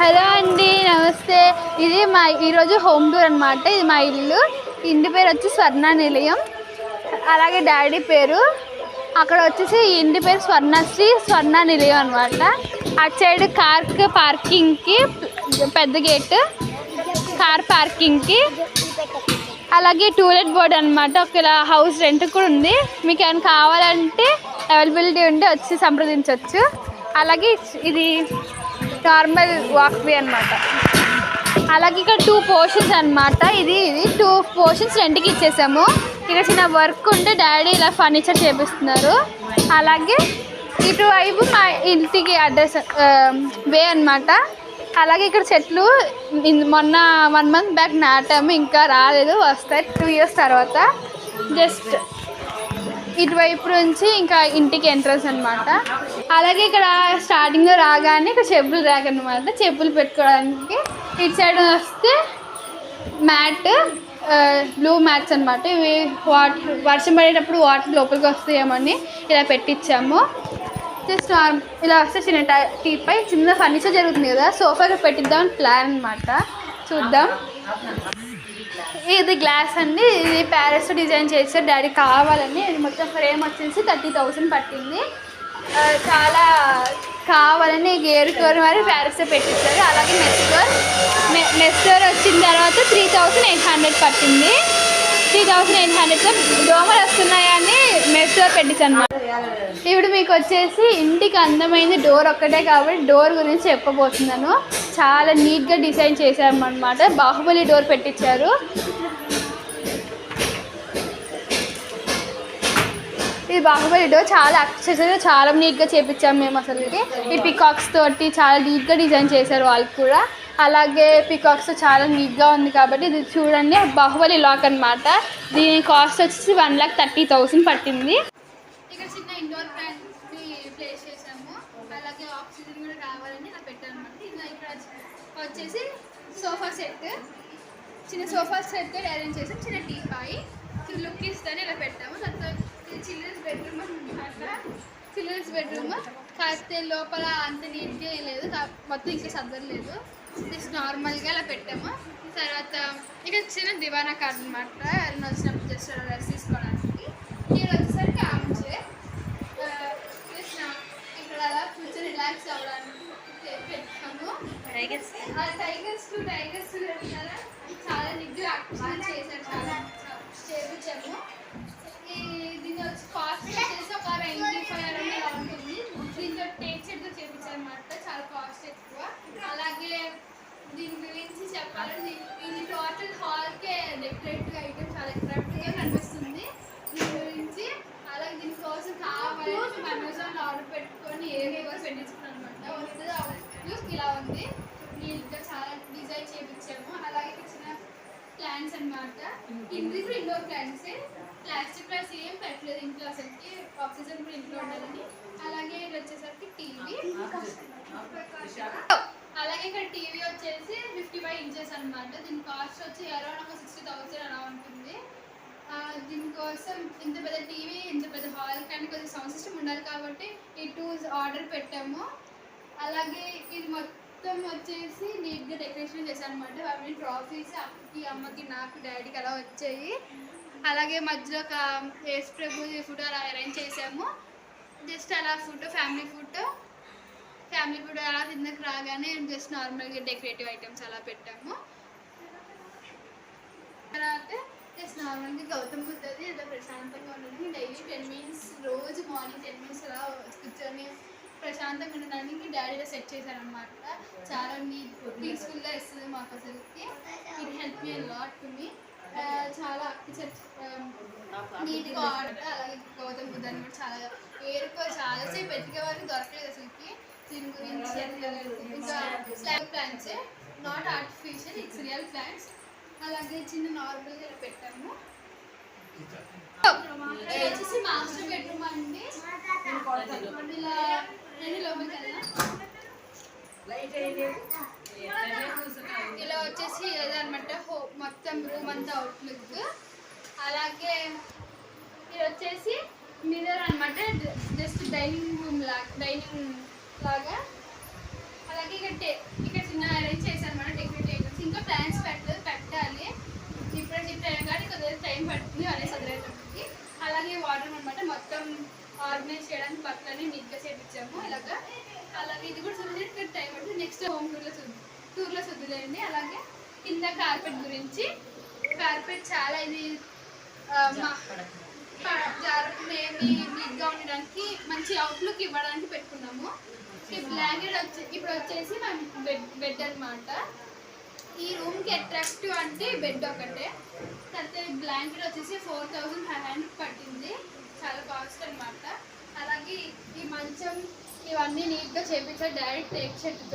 Hello అండి నమస్తే. ఇది మా ఈరోజు హోమ్ టూర్ అనమాట ఇది మా ఇల్లు. ఇంటి పేరు వచ్చి స్వర్ణ నిలయం. అలాగే డాడీ పేరు. అక్కడ వచ్చేసి ఇంటి పేరు స్వర్ణశ్రీ స్వర్ణ నిలయం అనమాట అటు సైడ్ కార్ పార్కింగ్కి పెద్ద గేట్. కార్ పార్కింగ్కి అలాగే టూలెట్ బోర్డ్ అనమాట ఒక హౌస్ రెంట్ కూడా ఉంది. మీకు ఏమైనా కావాలంటే అవైలబిలిటీ ఉంటే వచ్చి సంప్రదించవచ్చు అలాగే ఇది నార్మల్ వాక్వే అనమాట అలాగే ఇక్కడ టూ పోర్షన్స్ అన్నమాట. ఇది ఇది టూ పోర్షన్స్ రెంట్కి ఇచ్చేసాము. ఇక్కడ చిన్న వర్క్ ఉంటే డాడీ ఇలా ఫర్నిచర్ చేపిస్తున్నారు. అలాగే ఇటువైపు మా ఇంటికి అడ్రస్ వే um, అన్నమాట. అలాగే ఇక్కడ చెట్లు మొన్న వన్ మంత్ బ్యాక్ నాటాము ఇంకా రాలేదు. వస్తాయి టూ ఇయర్స్ తర్వాత. జస్ట్ ఇటువైపు నుంచి ఇంకా ఇంటికి ఎంట్రన్స్ అనమాట అలాగే ఇక్కడ స్టార్టింగ్లో రాగానే ఇక్కడ చెప్పులు ర్యాక్ అనమాట చెప్పులు పెట్టుకోవడానికి ఇటు సైడ్ వస్తే మ్యాట్ బ్లూ మ్యాట్స్ అనమాట ఇవి వాటర్ వర్షం పడేటప్పుడు వాటర్ లోపలికి వస్తాయేమని ఇలా పెట్టించాము జస్ట్ ఇలా వస్తే చిన్న టీపై చిన్న ఫర్నిచర్ జరుగుతుంది కదా సోఫాకి పెట్టిద్దామని ప్లాన్ అనమాట చూద్దాం. ఇది గ్లాస్ అండి. ఇది ప్యారెస్ డిజైన్ చేశారు డాడీ కావాలని. ఇది మొత్తం ఫ్రేమ్ వచ్చేసి థర్టీ థౌసండ్ పట్టింది. చాలా కావాలని గేరుకోరు మరి ప్యారెస్ పెట్టించారు. అలాగే మెస్టోర్ మెస్టోర్ వచ్చిన తర్వాత త్రీ థౌసండ్ ఎయిట్ హండ్రెడ్ పట్టింది. త్రీ థౌసండ్ ఎయిట్ హండ్రెడ్ దోమలు వస్తున్నాయని మెస్టోర్ పెట్టించాను ఇప్పుడు మీకు వచ్చేసి ఇంటికి అందమైన డోర్ ఒక్కటే కాబట్టి డోర్ గురించి చెప్పబోతున్నాను. చాలా నీట్గా డిజైన్ చేశామన్నమాట. బాహుబలి డోర్ పెట్టించారు ఇది బాహుబలి డోర్ చాలా అక్సెసరీ చాలా నీట్గా చేపించాము మేము అసలుకి ఈ పికాక్స్ తోటి చాలా నీట్గా డిజైన్ చేశారు వాళ్ళు కూడా. అలాగే పికాక్స్ చాలా నీట్గా ఉంది కాబట్టి ఇది చూడండి బాహుబలి లాక్ అన్నమాట. దీని కాస్ట్ వచ్చేసి వన్ ల్యాక్ థర్టీ థౌసండ్ పట్టింది. ఇక్కడ చిన్న ఇండోర్ ప్లాంట్ ప్లేస్ చేసాము అలాగే ఆక్సిజన్ కూడా కావాలని ఇలా పెట్టాను అనమాట ఇది ఇక్కడ వచ్చేసి సోఫా సెట్. చిన్న సోఫా సెట్ అరేంజ్ చేసాం. చిన్న టీ పాయి. చిన్న లుక్ ఇస్తాను. ఇలా పెట్టాము తర్వాత చిల్డ్రన్స్ బెడ్రూమ్ అట్లా చిల్డ్రన్స్ బెడ్రూమ్. కాకపోతే లోపల అంత నీట్గా ఏం లేదు. మొత్తం ఇంకా సర్దలేదు జస్ట్ నార్మల్గా ఇలా పెట్టాము. తర్వాత ఇక్కడ చిన్న దివానా కార్డ్ అనమాట ఎవరైనా వచ్చినప్పుడు జస్ట్ రెస్ట్ తీసుకోవడానికి. ఇక్కడ వచ్చేసరికి ఆమె ఇక్కడ అలా కూర్చొని రిలాక్స్ అవ్వడానికి టైగర్స్ ఆ టైగర్స్ టు టైగర్స్ కదా చాలా నిగ్గు యాక్షన్ చేశారు చాలా చేపించాము దీన్ని దీని వచ్చి కాస్ట్ వచ్చేసి ఒక రెండు ఫైవ్ అరౌండ్ ఇలా ఉంటుంది దీంతో టేక్ సెట్తో చేపించారు అనమాట చాలా కాస్ట్ ఎక్కువ అలాగే దీని గురించి చెప్పాలంటే ఇది టోటల్ హాల్కే డెకరేటివ్ ఐటమ్ చాలా అట్రాక్టివ్గా కనిపిస్తుంది దీని గురించి అలాగే దీనికోసం కావాలని అమెజాన్ ఆర్డర్ పెట్టుకొని ఏ వివర్ పెట్టించుకున్నాను అనమాట వస్తుంది ఇలా ఉంది నీట్గా చాలా డిజైన్ చేయించాము అలాగే ఇక్కడ చిన్న ప్లాంట్స్ ఇంట్లో ఇప్పుడు ఇండోర్ ప్లాంట్స్ ప్లాస్టిక్ ప్లాస్ ఏం పెట్టలేదు ఇంట్లో అసలుకి. ఆక్సిజన్ కూడా ఇంట్లో ఉండాలని. అలాగే ఇది వచ్చేసరికి టీవీ అలాగే ఇక్కడ టీవీ వచ్చేసి ఫిఫ్టీ ఫైవ్ ఇంచెస్ అనమాట దీని కాస్ట్ వచ్చి అరౌండ్ ఒక సిక్స్టీ థౌసండ్ అలా ఉంటుంది. దీనికోసం ఇంత పెద్ద టీవీ ఇంత పెద్ద హాల్ కానీ కొంచెం సౌండ్ సిస్టమ్ ఉండాలి కాబట్టి ఈ టూ ఆర్డర్ పెట్టాము. అలాగే ఇది మొత్తం మొత్తం వచ్చేసి నీట్గా డెకరేషన్ చేశాను అనమాట అవన్నీ ట్రాఫీస్ అక్కకి అమ్మకి నాకు డాడీకి అలా వచ్చాయి. అలాగే మధ్యలో ఒక యేసు ప్రభు ఫోటో అలా అరేంజ్ చేసాము జస్ట్ అలా photo family photo family photo అలా కిందకి రాగానే జస్ట్ నార్మల్గా డెకరేటివ్ ఐటమ్స్ అలా పెట్టాము. తర్వాత జస్ట్ నార్మల్గా గౌతమ్ బుద్ధది ఏదో ప్రశాంతంగా ఉండదు. డైలీ టెన్ మినిట్స్ రోజు మార్నింగ్ టెన్ మినిట్స్ అలా కూర్చొని ప్రశాంతంగా ఉండడానికి డాడీలో సెట్ చేశారనమాట చాలా నీట్ పీస్ఫుల్గా ఇస్తుంది మాకు అసలుకి. It help me lot to me చాలా నీట్గా ఆర్డర్ అలాగే గౌతమ్ బుద్ధాన్ని కూడా చాలా ఏరుకో చాలాసేపు వెతికే వరకు దొరకలేదు అసలుకి. దీని గురించి ఇంకా slab plants not artificial it's real plants అలాగే చిన్న నార్మల్గా ఇలా పెట్టాము. వచ్చేసి మాస్టర్ బెడ్రూమ్ అండి. ఇలా వచ్చేసి మిర్రర్ అనమాట జస్ట్ డైనింగ్ రూమ్ లాగా డైనింగ్ లాగా. అలాగే ఇక్కడ ఇక్కడ చిన్న అరేంజ్ చేశాను అనమాట డెకరేట్ ఇంకా ప్లాన్స్ పెట్టలేదు పెట్టాలి. డిఫరెంట్ డిఫరెంట్ కానీ కొద్దిగా టైం పడుతుంది అనేది చదివేటప్పటికి అలాగే వాటర్ అనమాట మొత్తం ఆర్గనైజ్ చేయడానికి పక్కనే నీట్గా చేపించాము ఇలాగ. అలాగే ఇది కూడా చూడండి టైం పడుతుంది. నెక్స్ట్ హోమ్ టూర్లో చూద్దాం టూర్లో చూద్దులేండి అలాగే కింద కార్పెట్ గురించి. కార్పెట్ చాలా ఇది నీట్గా ఉండడానికి మంచి అవుట్లుక్ ఇవ్వడానికి పెట్టుకున్నాము. ఈ బ్లాంకెట్ వచ్చి ఇప్పుడు వచ్చేసి మనం బెడ్ బెడ్ అనమాట ఈ రూమ్కి అట్రాక్టివ్ అంటే బెడ్ ఒకటే. తర్వాత బ్లాంకెట్ వచ్చేసి ఫోర్ థౌజండ్ ఫైవ్ హండ్రెడ్ పట్టింది. చాలా కాస్ట్ అనమాట అలాగే ఈ మంచం ఇవన్నీ నీట్గా చేపించారు డైరెక్ట్ టేక్ షర్ట్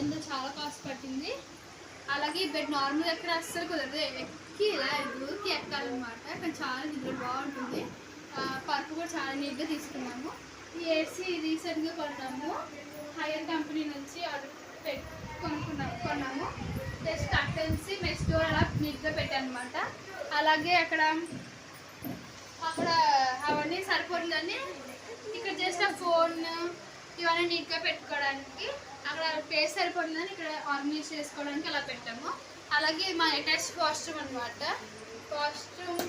ఎంత చాలా కాస్ట్ పట్టింది. అలాగే ఈ బెడ్ నార్మల్ ఎక్కడ అస్సలు కుదరదు. ఎక్కి ఇలా దూరికి ఎక్కాలన్నమాట. కానీ చాలా నిద్ర బాగుంటుంది. పర్పు పరుపు కూడా చాలా నీట్గా తీసుకున్నాము. ఈ ఏసీ రీసెంట్గా కొన్నాము. హైయర్ కంపెనీ నుంచి ఆర్డర్ పెట్ కొనుక్కున్నాము కొన్నాము. జస్ట్ కర్టన్స్ మెస్ డోర్ అలా నీట్గా పెట్టానమాట అలాగే అక్కడ అక్కడ అవన్నీ సరిపోతుందని ఇక్కడ జస్ట్ ఆ ఫోన్ ఇవన్నీ నీట్గా పెట్టుకోవడానికి అక్కడ ప్లేస్ సరిపోతుందని ఇక్కడ ఆర్గనైజ్ చేసుకోవడానికి అలా పెట్టాము. అలాగే మా అటాచ్ వాష్రూమ్ అనమాట వాష్రూమ్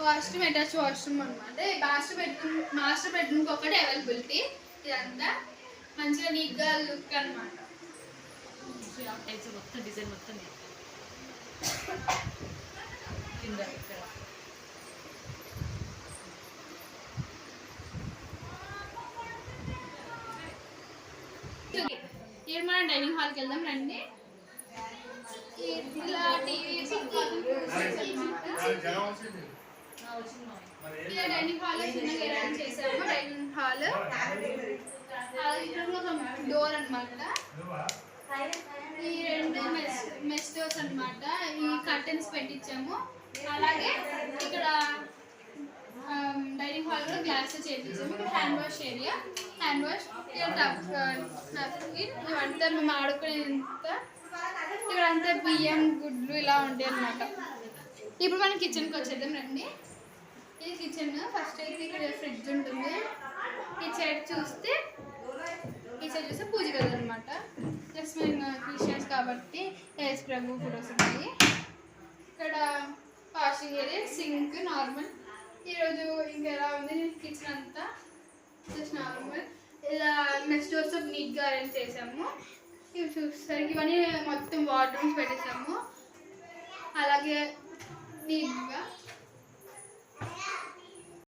వాష్రూమ్ అటాచ్ వాష్రూమ్ అనమాట మాస్టర్ బెడ్రూమ్ మాస్టర్ బెడ్రూమ్కి ఒకటి అవైలబిలిటీ ఇదంతా మంచిగా నీట్గా లుక్ అనమాట మొత్తం డిజైన్ మొత్తం కింద ఇక్కడ. ఇప్పుడు మనం డైనింగ్ హాల్కి వెళ్దాం రండి. ఇలా టీవీ ఇలా డైనింగ్ హాల్ చిన్నగా అరేంజ్ చేసాము డైనింగ్ హాల్. డోర్ అన్నమాట. ఈ రెండు మెస్ మెస్ డోర్స్ అన్నమాట. ఈ కర్టెన్స్ పెట్టించాము. అలాగే ఇక్కడ డైనింగ్ హాల్ కూడా గ్లాస్ ఇక్కడ hand wash area hand wash ఇక్కడ టబ్ అంతా మేము ఆడుకునేంత ఇక్కడ అంతా బియ్యం గుడ్లు ఇలా ఉంటాయి అనమాట ఇప్పుడు మనం కిచెన్కి వచ్చేద్దాం రండి. ఇది కిచెన్ ఫస్ట్ అయితే ఇక్కడ ఫ్రిడ్జ్ ఉంటుంది. ఈ సైడ్ చూస్తే ఈ సైడ్ చూస్తే పూజ గది అనమాట జస్ట్ మేము క్రిస్టియన్స్ కాబట్టి ఎస్ ప్రభు ఫోటోస్ ఉన్నాయి. ఇక్కడ వాషింగ్ ఏరియా సింక్ నార్మల్ ఈరోజు ఇంకా ఎలా ఉంది? కిచెన్ అంతా జస్ట్ నార్మల్ ఇలా నెక్స్ట్ డోర్స్ నీట్గా అరేంజ్ చేసాము. ఇవి చూసేసరికి ఇవన్నీ మొత్తం వాటర్ పెట్టేసాము. అలాగే నీట్గా